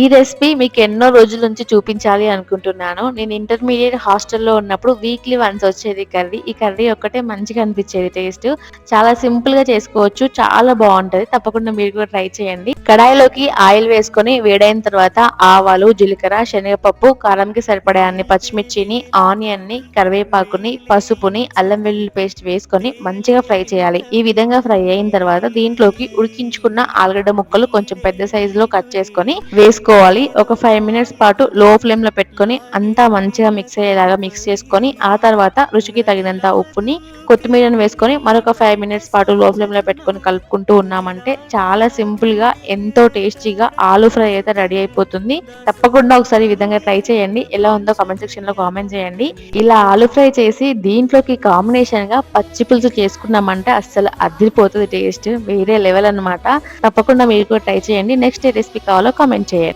ఈ రెసిపీ మీకు ఎన్నో రోజుల నుంచి చూపించాలి అనుకుంటున్నాను. నేను ఇంటర్మీడియట్ హాస్టల్లో ఉన్నప్పుడు వీక్లీ వన్స్ వచ్చేది కర్రీ. ఈ కర్రీ ఒక్కటే మంచిగా అనిపించేది టేస్ట్. చాలా సింపుల్గా చేసుకోవచ్చు. చాలా బాగుంటది. తప్పకుండా మీరు కూడా ట్రై చేయండి. కడాయిలోకి ఆయిల్ వేసుకొని వేడైన తర్వాత ఆవాలు జీలకర్ర శనగపప్పు కారంకి సరిపడే అన్ని పచ్చిమిర్చిని ఆనియన్ని కరివేపాకుని పసుపుని అల్లం వెల్లుల్లి పేస్ట్ వేసుకొని మంచిగా ఫ్రై చేయాలి. ఈ విధంగా ఫ్రై అయిన తర్వాత దీంట్లోకి ఉడికించుకున్న ఆలుగడ్డ ముక్కలు కొంచెం పెద్ద సైజులో కట్ చేసుకొని చేసుకోవాలి ఒక ఫైవ్ మినిట్స్ పాటు లో ఫ్లేమ్లో పెట్టుకొని అంతా మంచిగా మిక్స్ అయ్యేలాగా మిక్స్ చేసుకొని ఆ తర్వాత రుచికి తగినంత ఉప్పుని కొత్తిమీరని వేసుకొని మరొక ఫైవ్ మినిట్స్ పాటు లో ఫ్లేమ్లో పెట్టుకొని కలుపుకుంటూ ఉన్నామంటే చాలా సింపుల్గా ఎంతో టేస్టీగా ఆలు ఫ్రై అయితే రెడీ అయిపోతుంది. తప్పకుండా ఒకసారి ఈ విధంగా ట్రై చేయండి. ఎలా ఉందో కామెంట్ సెక్షన్లో కామెంట్ చేయండి. ఇలా ఆలు ఫ్రై చేసి దీంట్లోకి కాంబినేషన్గా పచ్చి పులుసు చేసుకున్నామంటే అస్సలు అదిరిపోతుంది టేస్ట్ వేరే లెవెల్ అన్నమాట. తప్పకుండా మీరు కూడా ట్రై చేయండి. నెక్స్ట్ ఏ రెసిపీ కావాలో కామెంట్ చేయండి.